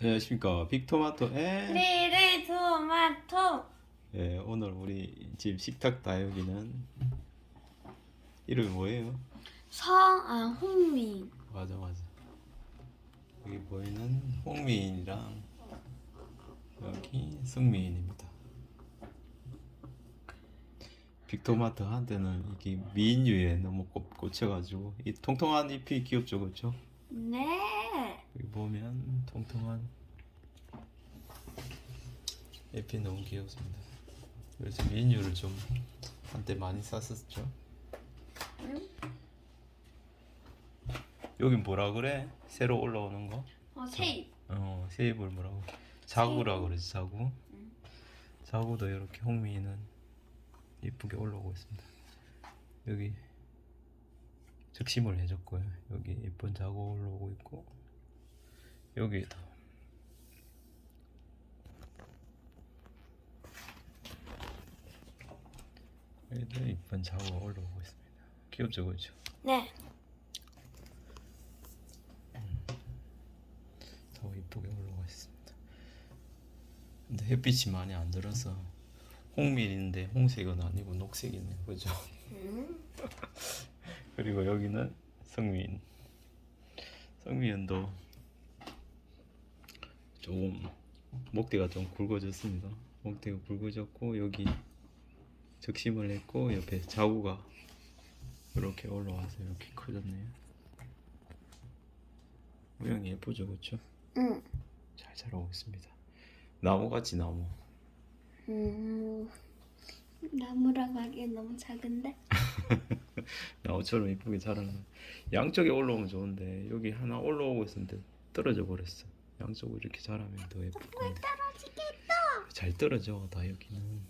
안녕하십니까? 빅토마토의 리리 토마토. 예, 오늘 우리 집 식탁 다육이는 이름이 뭐예요? 성아 홍민 맞아 맞아. 여기 보이는 홍미인이랑 여기 승미인입니다. 빅토마토 한테는 이게 미인류에 너무 꽂- 꽂혀가지고 이 통통한 잎이 귀엽죠 그렇죠? 네 보면 통통한 잎이 너무 귀엽습니다. 그래서 미인유를 좀 한때 많이 쌌었죠. 응? 여긴 뭐라 그래? 새로 올라오는 거? 어, 세입 어, 새 잎을 뭐라고? 자구라 그러지 자구. 자구도 이렇게 홍미는 이쁘게 올라오고 있습니다. 여기 적심을 해줬고요. 여기 예쁜 자구 올라오고 있고 여기도 여기도 이쁜 자구가 올라오고 있습니다. 귀엽죠, 그렇죠? 네더 이쁘게 올라가 있습니다. 근데 햇빛이 많이 안 들어서 홍밀인데 홍색은 아니고 녹색이네요, 그죠? 음. 그리고 여기는 성민. 성민도 조금 목대가 좀 굵어졌습니다. 목대가 굵어졌고 여기 적심을 했고 옆에 자구가 이렇게 올라와서 이렇게 커졌네요. 모양이 예쁘죠, 그렇죠? 응. 잘 자라고 있습니다. 나무 같이 나무. 음. 나무라고 하기엔 너무 작은데 나무처럼 이쁘게 자라는. 양쪽에 올라오면 좋은데 여기 하나 올라오고 있었는데 떨어져 버렸어. 양쪽으로 이렇게 자라면 더 예쁠 건데. 떨어지겠다 잘 떨어져 다 여기는.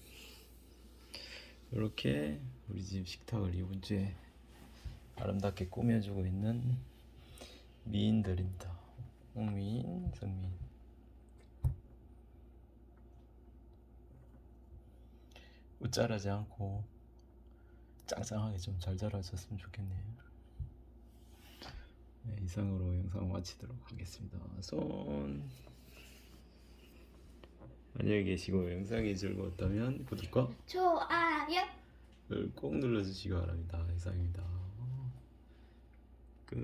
이렇게 우리 집 식탁을 이번 주에 아름답게 꾸며주고 있는 미인들입니다. 홍미인, 성미인. 웃자라지 않고 짱짱하게 좀 잘 자라졌으면 좋겠네요. 네, 이상으로 영상 마치도록 하겠습니다. 손 안녕히 계시고 영상이 즐거웠다면 구독과 좋아요 꼭 눌러주시기 바랍니다. 이상입니다. 끝.